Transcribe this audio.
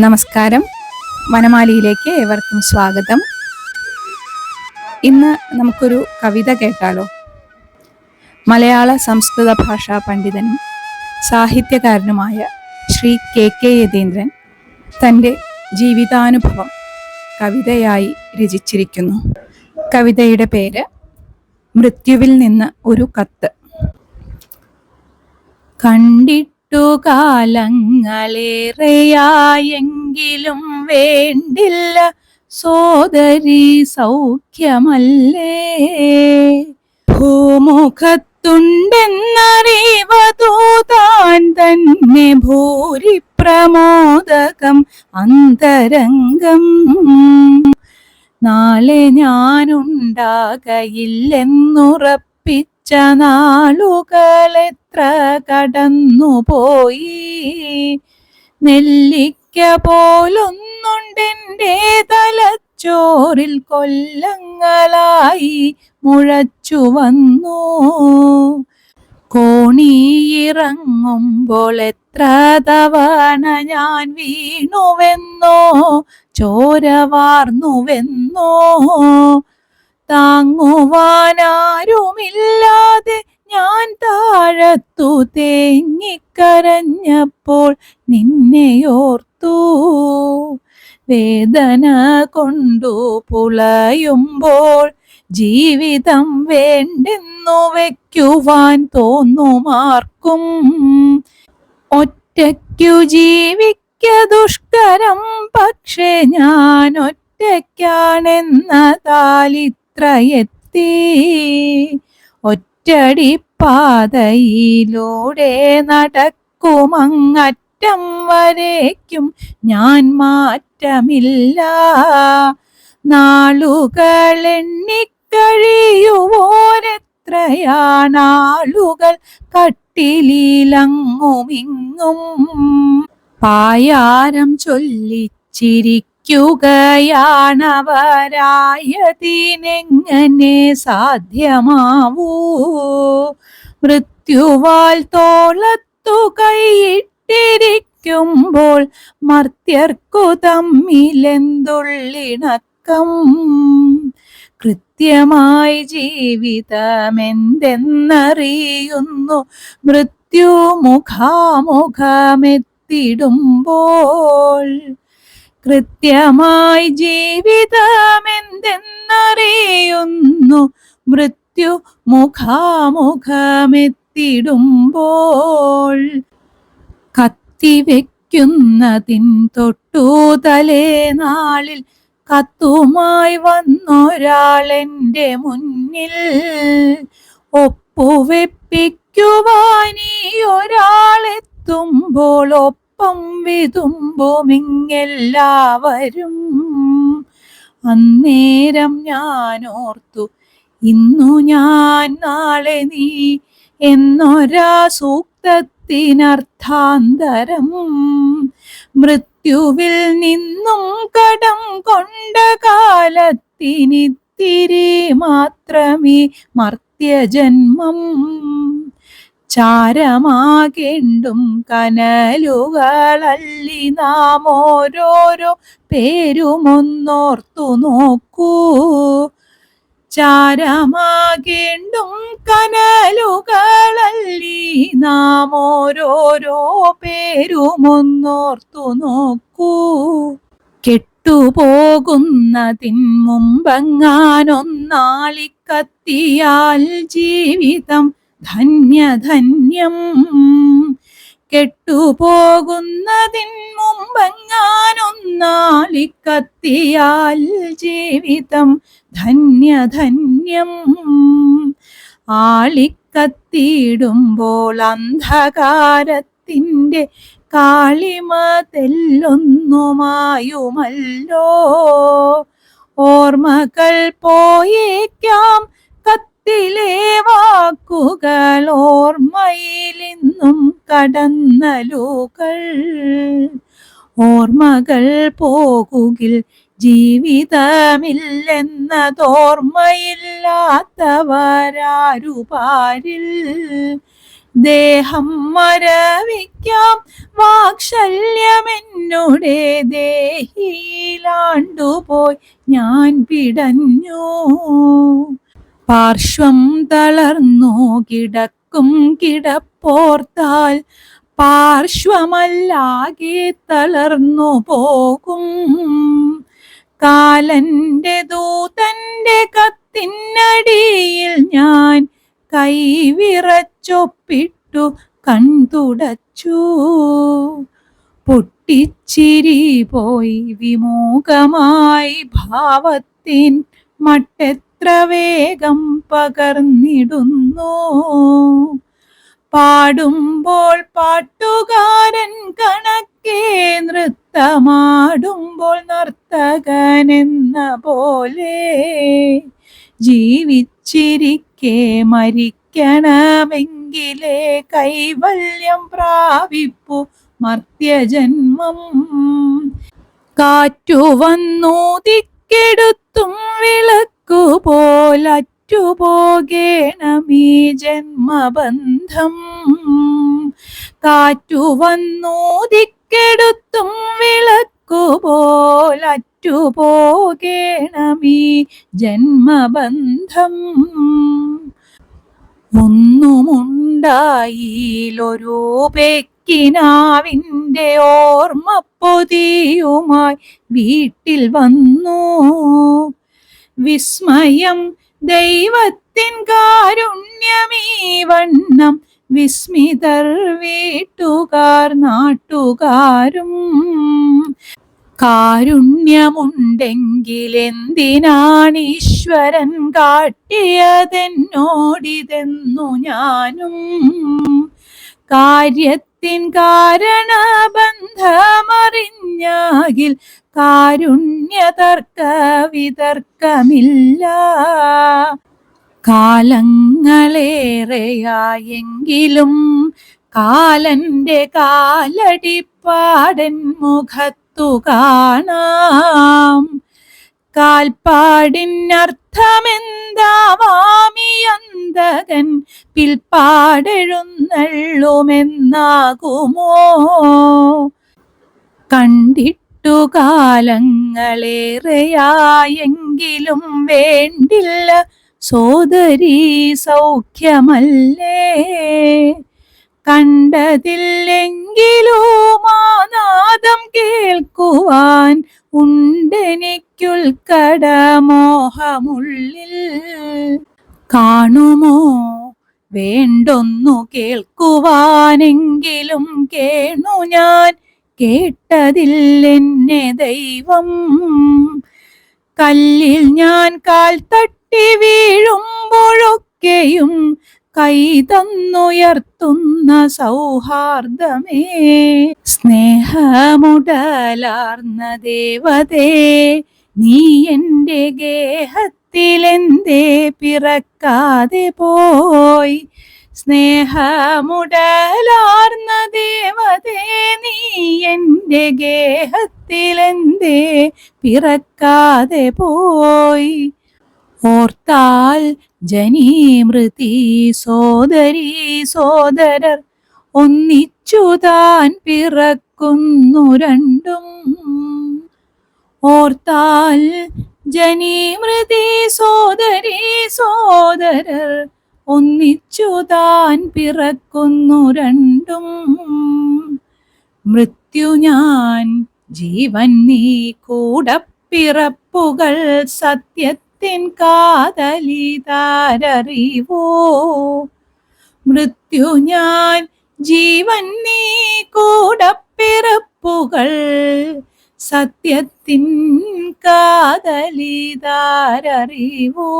നമസ്കാരം. വനമാലിയിലേക്ക് ഏവർക്കും സ്വാഗതം. ഇന്ന് നമുക്കൊരു കവിത കേട്ടാലോ? മലയാള സംസ്കൃത ഭാഷാ പണ്ഡിതനും സാഹിത്യകാരനുമായ ശ്രീ കെ കെ യതീന്ദ്രൻ തന്റെ ജീവിതാനുഭവം കവിതയായി രചിച്ചിരിക്കുന്നു. കവിതയുടെ പേര് മൃത്യുവിൽ നിന്ന് ഒരു കത്ത്. കണ്ടിട്ടു കാലങ്ങളേറെയായെങ്കിലും വേണ്ടില്ല. സോദരി സൗഖ്യമല്ലേ? ഭൂമുഖത്തുണ്ടെന്നറിവതോ താൻ തന്നെ ഭൂരി പ്രമോദകം അന്തരംഗം. നാളെ ഞാനുണ്ടാകയില്ലെന്നുറപ്പിച്ച നാളുകൾ എത്ര കടന്നുപോയി. നെല്ലിക്ക പോലൊന്നുണ്ടെന്റെ തലച്ചോറിൽ കൊല്ലങ്ങളായി മുഴച്ചു വന്നു. കോണിയിറങ്ങുമ്പോൾ എത്ര തവണ ഞാൻ വീണുവെന്നോ ചോര വാർന്നുവെന്നോ താങ്ങുവാനാരുമില്ലാതെ ഞാൻ താഴത്തു തേങ്ങിക്കരഞ്ഞപ്പോൾ നിന്നെയോർത്തു വേദന കൊണ്ടു പുളയുമ്പോൾ ജീവിതം വേണ്ടെന്നു വയ്ക്കുവാൻ തോന്നുമാർക്കും. ഒറ്റയ്ക്കു ജീവിക്ക ദുഷ്കരം പക്ഷേ ഞാൻ ഒറ്റയ്ക്കാണെന്നതാലിത്രയെത്തി ഒറ്റടിപ്പാതയിലൂടെ നടക്കുമങ്ങറ്റം വരേക്കും ഞാൻ മാറ്റമില്ല. നാളുകൾ എണ്ണിക്കഴിയുവോരെത്രയാണാളുകൾ കട്ടിലിലങ്ങുമിങ്ങും. പായാരം ചൊല്ലിച്ചിരിക്കുകയാണവരായതിനെങ്ങനെ സാധ്യമാവൂ? മൃത്യുവാൽ തോളത്തു കൈയിട്ടിരിക്കുമ്പോൾ മർത്യർക്കു തമ്മിലെന്തുള്ളിണക്കം? കൃത്യമായി ജീവിതമെന്തെന്നറിയുന്നു? മൃത്യു മുഖാമുഖമെത്തിടുമ്പോൾ കൃത്യമായി ജീവിതം എന്തെന്നറിയുന്നു മൃത്യു മുഖാമുഖമെത്തിടുമ്പോൾ കത്തിവെക്കുന്നതിൻ തൊട്ടു തലേ നാളിൽ കത്തുമായി വന്നൊരാളെന്റെ മുന്നിൽ ഒപ്പുവെപ്പിക്കുവാനീ ഒരാളെത്തുമ്പോൾ ഒപ്പം വിതുമ്പുമിങ്ങെല്ലാവരും. അന്നേരം ഞാൻ ഓർത്തു ഇന്നു ഞാൻ നാളെ നീ എന്നൊരാ സൂക്തത്തിനർത്ഥാന്തരം. മൃത്യുവിൽ നിന്നും കടം കൊണ്ട കാലത്തിനിത്തിരി മാത്രമേ മർത്യജന്മം ചാരമാകേണ്ടും കനലുകളല്ലി നാം ഓരോരോ പേരുമൊന്നോർത്തു നോക്കൂ. ചാരമാകേണ്ടും കനലുകളല്ലി നാം ഓരോരോ പേരുമൊന്നോർത്തു നോക്കൂ. കെട്ടുപോകുന്നതിൻ മുമ്പെങ്ങാനൊന്നാളിക്കത്തിയാൽ ജീവിതം ധന്യധന്യം കെട്ടുപോകുന്നതിൻ മുമ്പെങ്ങാനൊന്നാലിക്കത്തിയാൽ ജീവിതം ധന്യധന്യം. ആളിക്കത്തിയിടുമ്പോൾ അന്ധകാരത്തിന്റെ കാളിമ തെല്ലൊന്നുമായുമല്ലോ ഓർമ്മകൾ പോയേക്കാം കത്തിലെ വാക്കുകൾ ഓർമ്മയിലിന്നും കടന്നലുകൾ. ഓർമ്മകൾ പോകുകിൽ ജീവിതമില്ലെന്നതോർമ്മയില്ലാത്തവരാരു പാരിൽ ദേഹം മരവിക്കാം വാക്ഷല്യമെന്നുടെ ദേഹിയിലാണ്ടുപോയി ഞാൻ പിടഞ്ഞു. പാർശ്വം തളർന്നു കിടക്കും കിടപ്പോർത്താൽ പാർശ്വമല്ലാകെ തളർന്നു പോകും. കാലന്റെ ദൂതന്റെ കത്തിനടിയിൽ ഞാൻ കൈവിറച്ചൊപ്പിട്ടു കൺതുടച്ചു. പൊട്ടിച്ചിരി പോയി വിമുഖമായി ഭാവത്തിൻ മട്ടെത്ര വേഗം പകർന്നിടുന്നു? പാടുമ്പോൾ പാട്ടുകാരൻ കണക്കേ നൃത്തമാടുമ്പോൾ നർത്തകൻ എന്ന പോലെ ജീവിച്ചിരിക്കെ മരിക്കണമെങ്കിലേ കൈവല്യം പ്രാപിപ്പു മർത്യജന്മം. കാറ്റു വന്നു തിക്കെടുത്തും വിളക്കു പോലറ്റുപോകേണമീ ജന്മബന്ധം. കാറ്റു വന്നു ദിക്കെടുത്തും വിളക്കുപോലറ്റുപോകേണമീ ജന്മബന്ധം. ഒന്നുമുണ്ടായിലൊരു പെക്കിനാവിന്റെ ഓർമ്മ പൊതിയുമായി വീട്ടിൽ വന്നു. വിസ്മയം ദൈവത്തിൻ കാരുണ്യമീ വണ്ണം വിസ്മിതർ വീട്ടുകാർ നാട്ടുകാരും. കാരുണ്യമുണ്ടെങ്കിൽ എന്തിനാണ് ഈശ്വരൻ കാട്ടിയതെന്നോടിതെന്നു ഞാനും. കാര്യത്തിൻ കാരണബന്ധമറിഞ്ഞാകിൽ കാരുണ്യ തർക്ക വിതർക്കമില്ല കാലങ്ങളേറെയായെങ്കിലും കാലന്റെ കാലടിപ്പാടൻ മുഖത്തു കാണാം. കാൽപ്പാടിനർത്ഥമെന്താവാമിയന്തകൻ പിൽപ്പാടെഴുന്നള്ളുമെന്നാകുമോ? കണ്ടിട്ടു കാലങ്ങളേറെയായെങ്കിലും വേണ്ടില്ല. സോദരീ സൗഖ്യമല്ലേ? കണ്ടതില്ലെങ്കിലോ മാനാദം കേൾക്കുവാൻ ഉണ്ടെനിക്കുൽക്കടമോഹമുള്ളിൽ കാണുമോ? വേണ്ടൊന്നു കേൾക്കുവാനെങ്കിലും കേണു ഞാൻ. കേട്ടതില്ലെന്നെ ദൈവം. കല്ലിൽ ഞാൻ കാൽ തട്ടി വീഴുമ്പോഴൊക്കെയും കൈ തന്നുയർത്തുന്ന സൗഹാർദ്ദമേ. സ്നേഹമുടലാർന്ന ദേവതേ നീ എന്റെ ഗേഹത്തിലെന്തേ പിറക്കാതെ പോയി. സ്നേഹമുടലാർന്ന ദേവതേ നീ എന്റെ ഗേഹത്തിലെന്തേ? പിറക്കാതെ പോയി. ഓർത്താൽ ജനീമൃതി സോദരി സോദരർ ഒന്നിച്ചു താൻ പിറക്കുന്നു രണ്ടും. ഓർത്താൽ ജനീമൃതി സോദരി സോദരർ ഒന്നിച്ചു താൻ പിറക്കുന്നു രണ്ടും. മൃത്യു ഞാൻ ജീവൻ നീ കൂടപ്പിറപ്പുകൾ സത്യത്തിൻ കാതലിതാരറിവോ? മൃത്യു ഞാൻ ജീവൻ നീ കൂടപ്പിറപ്പുകൾ സത്യത്തിൻ കാതലിതാരറിവോ?